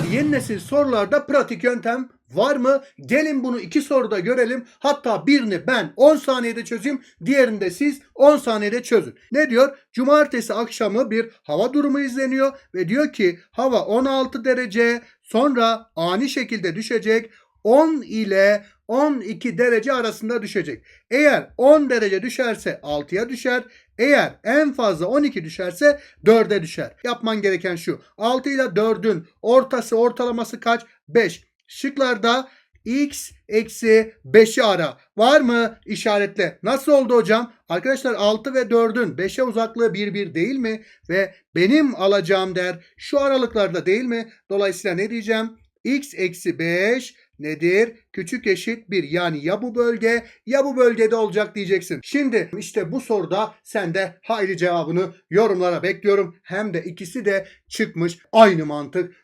Arkadaşlar yeni nesil sorularda pratik yöntem var mı? Gelin bunu iki soruda görelim. Hatta birini ben 10 saniyede çözeyim. Diğerini de siz 10 saniyede çözün. Ne diyor? Cumartesi akşamı bir hava durumu izleniyor ve diyor ki hava 16 derece sonra ani şekilde düşecek. 10 ile 12 derece arasında düşecek. Eğer 10 derece düşerse 6'ya düşer. Eğer en fazla 12 düşerse 4'e düşer. Yapman gereken şu. 6 ile 4'ün ortası ortalaması kaç? 5. Şıklarda x eksi 5'i ara. Var mı? İşaretle. Nasıl oldu hocam? Arkadaşlar 6 ve 4'ün 5'e uzaklığı 1 1 değil mi? Ve benim alacağım değer şu aralıklarda değil mi? Dolayısıyla ne diyeceğim? x eksi 5 nedir? Küçük eşit 1. Yani ya bu bölge ya bu bölgede olacak diyeceksin. Şimdi işte bu soruda sen de hayli cevabını yorumlara bekliyorum. Hem de ikisi de çıkmış. Aynı mantık.